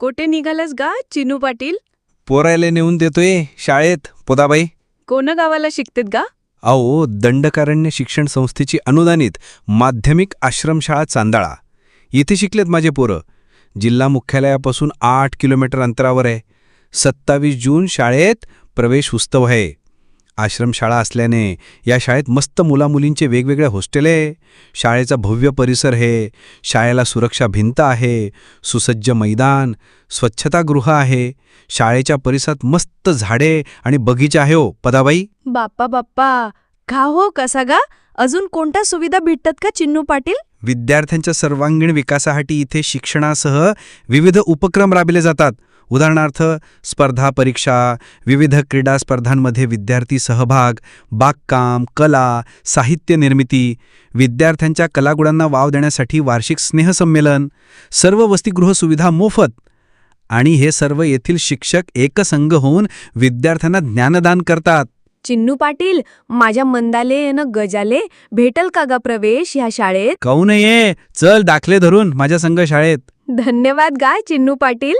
कोठे निघालस गा चिनू पाटील? पोरायला नेऊन देतोय शाळेत पोदाबाई. कोण गावाला शिकतेत गा? अहो दंडकारण्य शिक्षण संस्थेची अनुदानित माध्यमिक आश्रमशाळा चांदाळा. येथे शिकलेत माझे पोरं. जिल्हा मुख्यालयापासून आठ किलोमीटर अंतरावर आहे. सत्तावीस जून शाळेत प्रवेश उत्सव आहे. आश्रमशाळा असल्याने या शाळेत मस्त मुलामुलींचे वेगवेगळे हॉस्टेल आहे. शाळेचा भव्य परिसर आहे. शाळेला सुरक्षा भिंत आहे. सुसज्ज मैदान स्वच्छतागृह आहे. शाळेच्या परिसरात मस्त झाडे आणि बगीचा आहे हो. पदाबाई? बाप्पा बाप्पा. का हो कसा गा? अजून कोणत्या सुविधा भेटतात का चिन्नू पाटील? विद्यार्थ्यांच्या सर्वांगीण विकासासाठी इथे शिक्षणासह विविध उपक्रम राबविले जातात. उदाहरणार्थ स्पर्धा परीक्षा विविध क्रीडा स्पर्धांमध्ये विद्यार्थी सहभाग बागकाम कला साहित्य निर्मिती विद्यार्थ्यांच्या कलागुणांना वाव देण्यासाठी वार्षिक स्नेहसंमेलन सर्व वसतिगृह सुविधा मोफत आणि हे सर्व येथील शिक्षक एकसंघ होऊन विद्यार्थ्यांना ज्ञानदान करतात. चिन्नू पाटील माझ्या मंदाले न गजाले भेटल का गा प्रवेश ह्या शाळेत? काहून ये? चल दाखले धरून माझ्या संघ शाळेत. धन्यवाद गा चिन्नू पाटील.